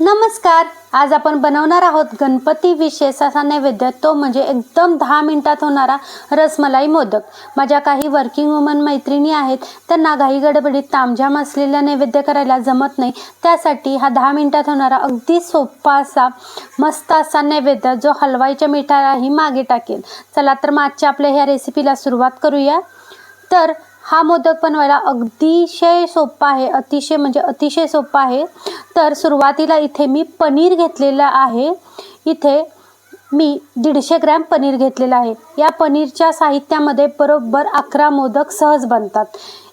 नमस्कार. आज आपण बनवणार आहोत गणपती विशेष असा नैवेद्य. तो म्हणजे एकदम दहा मिनिटात होणारा रसमलाई मोदक. माझ्या काही वर्किंग वुमन मैत्रिणी आहेत. त्यांना घाई गडबडीत तामझाम असलेला नैवेद्य करायला जमत नाही. त्यासाठी हा दहा मिनिटात होणारा अगदी सोपा असा मस्त असा नैवेद्य जो हलवाईच्या मिठालाही मागे टाकेल. चला तर मग आजच्या आपल्या ह्या रेसिपीला सुरुवात करूया. तर हा मोदक बनवायला अगदीशय सोपा आहे अतिशय म्हणजे अतिशय सोपा आहे. तर सुरुवातीला इथे मी पनीर घेतलेलं आहे. इथे मी दीडशे ग्रॅम पनीर घेतलेलं आहे. या पनीरच्या साहित्यामध्ये बरोबर अकरा मोदक सहज बनतात.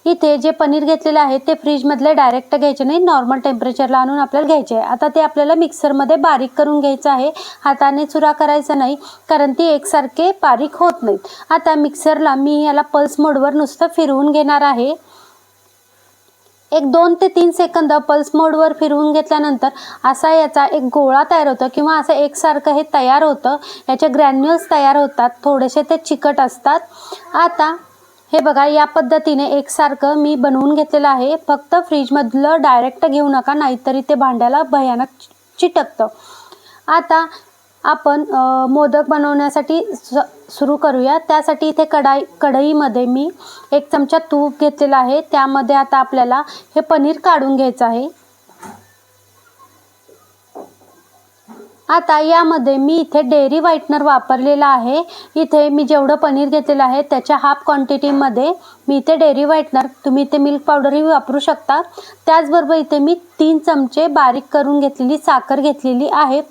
इथे जे पनीर घेतलेलं आहे ते फ्रीजमधले डायरेक्ट घ्यायचे नाही नॉर्मल टेम्परेचरला आणून आपल्याला घ्यायचे आहे. आता ते आपल्याला मिक्सरमध्ये बारीक करून घ्यायचं आहे. हाताने चुरा करायचा नाही कारण ती एकसारखे बारीक होत नाहीत. आता मिक्सरला मी याला पल्स मोडवर नुसतं फिरवून घेणार आहे. एक दोन ते तीन सेकंद पल्स मोडवर फिरवून घेतल्यानंतर असा याचा एक गोळा तयार होतो किंवा असं एकसारखं हे तयार होतं. याचे ग्रॅन्युअल्स तयार होतात. थोडेसे ते चिकट असतात. आता हे बघा या पद्धतीने एकसारखं मी बनवून घेतलेलं आहे. फक्त फ्रीजमधलं डायरेक्ट घेऊ नका नाहीतरी ते भांड्याला भयानक चिटकतं. आता आपण मोदक बनवण्यासाठी स सुरू करूया. त्यासाठी इथे कढाई कढईमध्ये मी एक चमचा तूप घेतलेला आहे. त्यामध्ये आता आपल्याला हे पनीर काढून घ्यायचं आहे. आता यामध्ये मी इथे डेअरी व्हाईटनर वापरलेला आहे. इथे मी जेवढं पनीर घेतलेलं आहे त्याच्या हाफ क्वांटिटीमध्ये मी इथे डेअरी व्हाईटनर तुम्ही इथे मिल्क पावडरही वापरू शकता. त्याचबरोबर इथे मी तीन चमचे बारीक करून घेतलेली साखर घेतलेली आहे.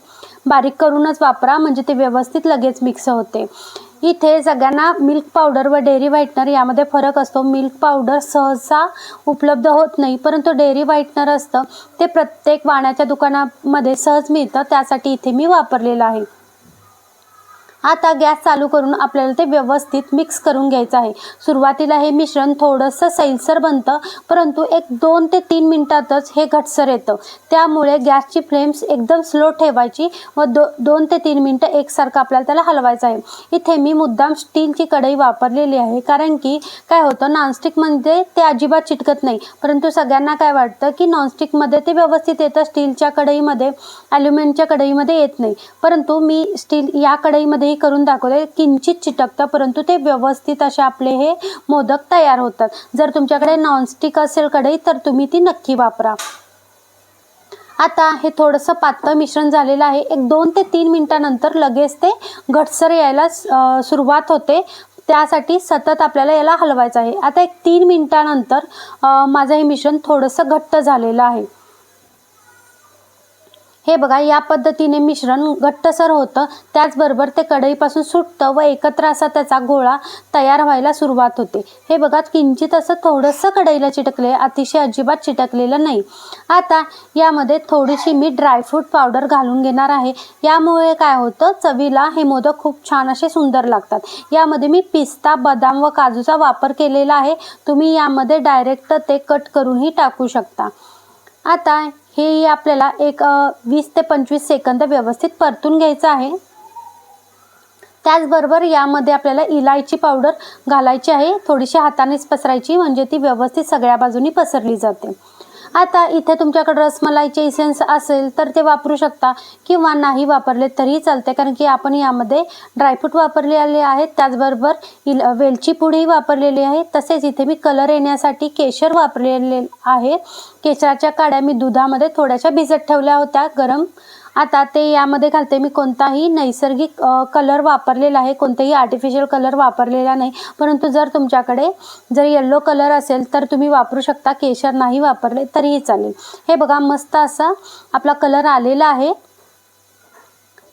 बारीक करूनच वापरा म्हणजे ते व्यवस्थित लगेच मिक्स होते. इथे सगळ्यांना मिल्क पावडर व डेअरी व्हाईटनर यामध्ये फरक असतो. मिल्क पावडर सहसा उपलब्ध होत नाही परंतु डेअरी व्हाईटनर असतं. ते प्रत्येक वाण्याच्या दुकानामध्ये सहज मिळतं. त्यासाठी इथे मी वापरलेलं आहे. आता गॅस चालू करून आपल्याला ते व्यवस्थित मिक्स करून घ्यायचं आहे. सुरुवातीला हे मिश्रण थोडंसं सैलसर बनतं परंतु एक दोन ते तीन मिनटातच हे घटसर येतं. त्यामुळे गॅसची फ्लेम्स एकदम स्लो ठेवायची व दो दोन ते तीन मिनटं एकसारखं आपल्याला त्याला हलवायचं आहे. इथे मी मुद्दाम स्टीलची कढई वापरलेली आहे कारण की काय होतं नॉनस्टिकमध्ये ते अजिबात चिटकत नाही. परंतु सगळ्यांना काय वाटतं की नॉनस्टिकमध्ये ते व्यवस्थित येतं स्टीलच्या कढईमध्ये ॲल्युमिनियमच्या कढईमध्ये येत नाही. परंतु मी स्टील या कढईमध्ये हे करून दाखवले किंचित चिटकतं परंतु ते व्यवस्थित असे आपले हे मोदक तयार होतात. जर तुमच्याकडे नॉनस्टिक असेल कढई तर तुम्ही ती नक्की वापरा. आता हे थोडंसं पातळ मिश्रण झालेलं आहे. एक दोन ते तीन मिनटानंतर लगेच ते घटसर यायला सुरुवात होते. त्यासाठी सतत आपल्याला याला हलवायचं आहे. आता एक तीन मिनटानंतर माझं हे मिश्रण थोडंसं घट्ट झालेलं आहे. हे बघा या पद्धतीने मिश्रण घट्टसर होतं. त्याचबरोबर ते कढईपासून सुटतं व एकत्र असा त्याचा गोळा तयार व्हायला सुरुवात होते. हे बघा किंचित असं थोडंसं कढईला चिटकले अतिशय अजिबात चिटकलेलं नाही. आता यामध्ये थोडीशी मी ड्रायफ्रूट पावडर घालून घेणार आहे. यामुळे काय होतं चवीला हे मोदक खूप छान असे सुंदर लागतात. यामध्ये मी पिस्ता बदाम व काजूचा वापर केलेला आहे. तुम्ही यामध्ये डायरेक्ट ते कट करूनही टाकू शकता. आता हेही आपल्याला एक वीस ते पंचवीस सेकंद व्यवस्थित परतून घ्यायचं आहे. त्याचबरोबर यामध्ये आपल्याला इलायची पावडर घालायची आहे. थोडीशी हातानेच पसरायची म्हणजे ती व्यवस्थित सगळ्या बाजूनी पसरली जाते. आता इथे तुमच्याकडे रसमलाईचे इसेन्स असेल तर ते वापरू शकता किंवा नाही वापरले तरीही चालते कारण की आपण यामध्ये ड्रायफ्रूट वापरलेले आहेत. त्याचबरोबर इल वेलची पुडीही वापरलेली आहे. तसेच इथे मी कलर येण्यासाठी केशर वापरलेले आहे. केशराच्या काड्या मी दुधामध्ये थोड्याशा भिजत ठेवल्या होत्या. गरम आता ते यामध्ये घालते मी कोणताही नैसर्गिक कलर वापरलेला आहे कोणताही आर्टिफिशियल कलर वापरलेला नाही. परंतु जर तुमच्याकडे जर येल्लो कलर असेल तर तुम्ही वापरू शकता. केशर नाही वापरले तरीही चालेल. हे बघा मस्त असा आपला कलर आलेला आहे.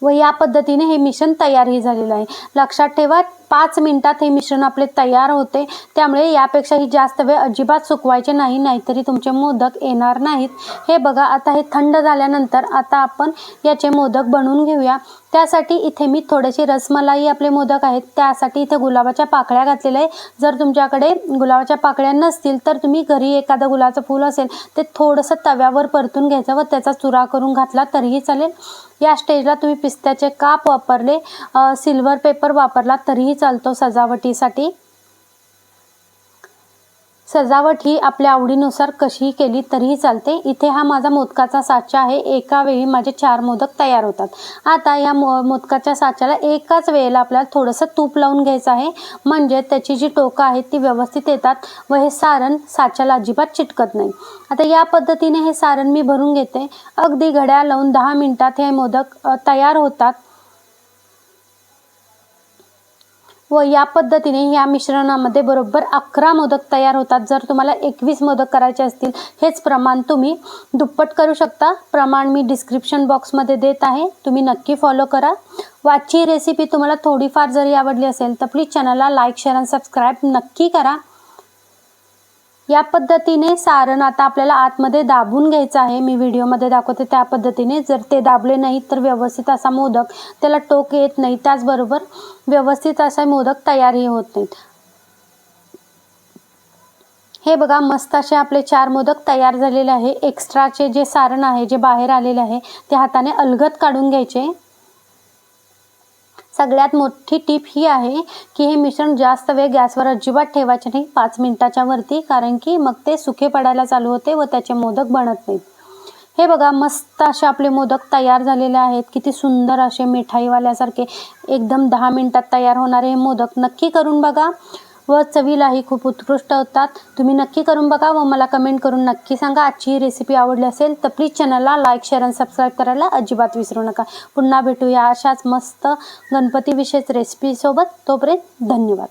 व या पद्धतीने हे मिशन तयारही झालेलं आहे. लक्षात ठेवा पाच मिनिटात हे मिश्रण आपले तयार होते. त्यामुळे यापेक्षाही जास्त वेळ अजिबात सुकवायचे नाही नाहीतरी तुमचे मोदक येणार नाहीत. हे बघा आता हे थंड झाल्यानंतर आता आपण याचे मोदक बनवून घेऊया. त्यासाठी इथे मी थोडेसे रसमलाई आपले मोदक आहेत. त्यासाठी इथे गुलाबाच्या पाकळ्या घातलेल्या आहे जर तुमच्याकडे गुलाबाच्या पाकळ्या नसतील तर तुम्ही घरी एखादं गुलाबाचं फूल असेल ते थोडंसं तव्यावर परतून घ्यायचं व त्याचा चुरा करून घातला तरीही चालेल. या स्टेजला तुम्ही पिस्त्याचे काप वापरले सिल्वर पेपर वापरला तरीही चालतो सजावटीसाठी? सजावट ही आपल्या आवडीनुसार कशीही केली तरीही चालते. इथे हा माझा मोदकाचा साचा आहे. एका वेळी माझे चार मोदक तयार होतात. आता या मो मोदकाच्या साच्याला एकाच वेळेला आपल्याला थोडंसं तूप लावून घ्यायचं आहे. म्हणजे त्याची जी टोकं आहेत ती व्यवस्थित येतात व हे सारण साच्याला अजिबात चिटकत नाही. आता या पद्धतीने हे सारण मी भरून घेते. अगदी घड्याळ लावून दहा मिनिटात हे मोदक तयार होतात. व या पद्धतीने या मिश्रणामध्ये बरोबर अकरा मोदक तयार होतात. जर तुम्हाला एकवीस मोदक करायचे असतील हेच प्रमाण तुम्ही दुप्पट करू शकता. प्रमाण मी डिस्क्रिप्शन बॉक्समध्ये देत आहे. तुम्ही नक्की फॉलो करा. वाची रेसिपी तुम्हाला थोडीफार जरी आवडली असेल तर प्लीज चॅनलला लाईक शेअर आणि सबस्क्राईब नक्की करा. या पद्धतीने सारण आता आपल्याला आतमध्ये दाबून घ्यायचं आहे. मी व्हिडिओमध्ये दाखवते त्या पद्धतीने. जर ते दाबले नाही तर व्यवस्थित असा मोदक त्याला टोक येत नाही. त्याचबरोबर व्यवस्थित असा मोदक तयारही होत नाहीत. हे बघा मस्त असे आपले चार मोदक तयार झालेले आहे. एक्स्ट्राचे जे सारण आहे जे बाहेर आलेले आहे ते हाताने अलगद काढून घ्यायचे. सगळ्यात मोठी टीप ही आहे की हे मिश्रण जास्त वेळ गॅसवर अजिबात ठेवायचे नाही. पाच मिनिटाच्या वरती कारण की मग ते सुखे पडायला चालू होते व त्याचे मोदक बनत नाहीत. हे बघा मस्त असे आपले मोदक तयार झालेले आहेत. किती सुंदर असे मिठाईवाल्यासारखे एकदम दहा मिनिटात तयार होणारे हे मोदक नक्की करून बघा. व चवीलाही खूप उत्कृष्ट होतात. तुम्ही नक्की करून बघा व मला कमेंट करून नक्की सांगा. आजची ही रेसिपी आवडली असेल तर प्लीज चॅनलला लाईक शेअर आणि सबस्क्राईब करायला अजिबात विसरू नका. पुन्हा भेटूया अशाच मस्त गणपती विशेष रेसिपीसोबत तोपर्यंत धन्यवाद.